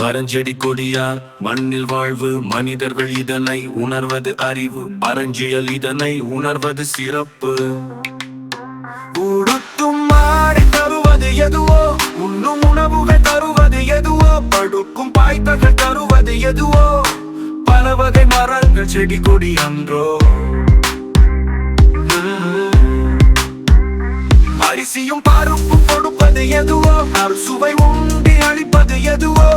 மரஞ்செடி கொடியா மண்ணில் வாழ்வு மனிதர்கள் இதனை உணர்வது அறிவு பரஞ்சியல் இதனை உணர்வது சிறப்பு. உடுத்தும் மாடி தருவது எதுவோ உண்ணும் உணவுகள் தருவது எதுவோ படுக்கும் பாய்த்தகள் தருவது எதுவோ பல வகை மரங்கள் செடி கொடி அன்றோ. அரிசியும் பருப்பும் கொடுப்பது எதுவோ அறுசுவை உண்டி அளிப்பது எதுவோ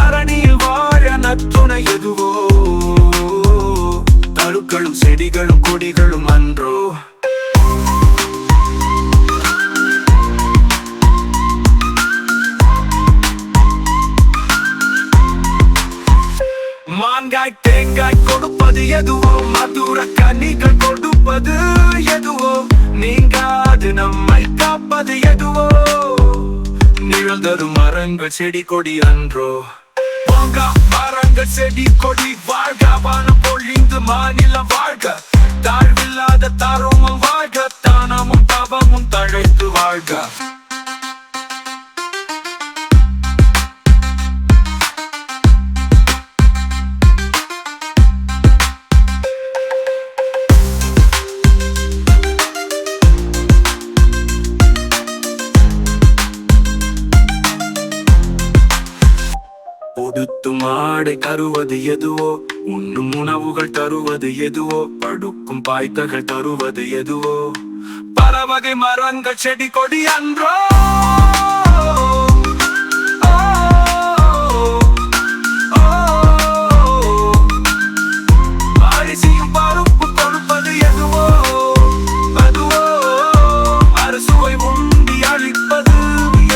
தரணியில் வாழ நத்துணை எதுவோ? தழுக்களும் செடிகளும் கொடிகளும் அன்றோ? மாங்காய் தேங்காய் கொடுப்பது எதுவோ? மதுர கனிகள் கொடுப்பது எதுவோ? நீங்காது நம்மை காப்பது எதுவோ? நிழல் தரும் மரங்கள் செடி கொடி அன்றோ? வாங்க மரங்கள் செடி கொடி வாழ்க. வானம் பொழிந்து மாநிலம் வாழ்க. தாழ்வில்லாத தருமம் வாழ்க தானமும் தவமும் தழைத்து வாழ்க. உடுத்து மாடை தருவது எதுவோ? உண்ணும் உணவுகள் தருவது எதுவோ? படுக்கும் பாய்த்தகள் தருவது எதுவோ? பலவகை மரங்கள் செடி கொடி அன்றோ?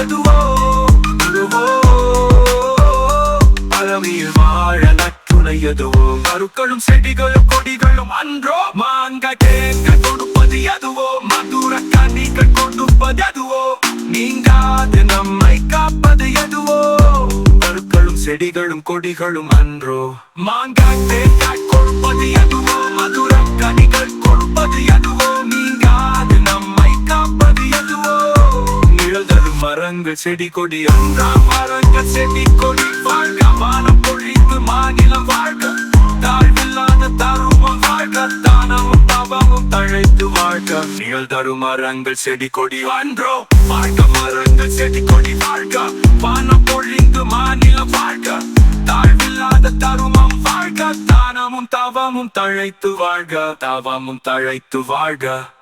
do all பிறவியில் வாழ நற்றுணை எதுவோ மருக்களும் செடிகளும் கொடிகளும் அன்றோ? மாங்க கேட்க கொடுப்பது எதுவோ மதுர கனிகள் கொடுப்பது எதுவோ நீங்காது நம்மை காப்பது எதுவோ? மருக்களும் செடிகளும் கொடிகளும் அன்றோ? மாங்க தேங்காய் கொடுப்பது தரும் செடி கொடி அன்றா மரங்கள் செடி கொடி வாழ்க. வானம் பொழிந்து மாநிலம் வாழ்க. தாழ்வில்லாத தருமம் வாழ்க. தானமும் தவமும் தழைத்து வாழ்க. நிழல் தரும் மரங்கள் செடி கொடி அன்றோ. வாழ்க மரங்கள் செடி கொடி வாழ்க. வானம் பொழிந்து மாநிலம் வாழ்க. தாழ்வில்லாத தருமம் வாழ்க. தானமும் தவமும் தழைத்து வாழ்க. தவமும் தழைத்து வாழ்க.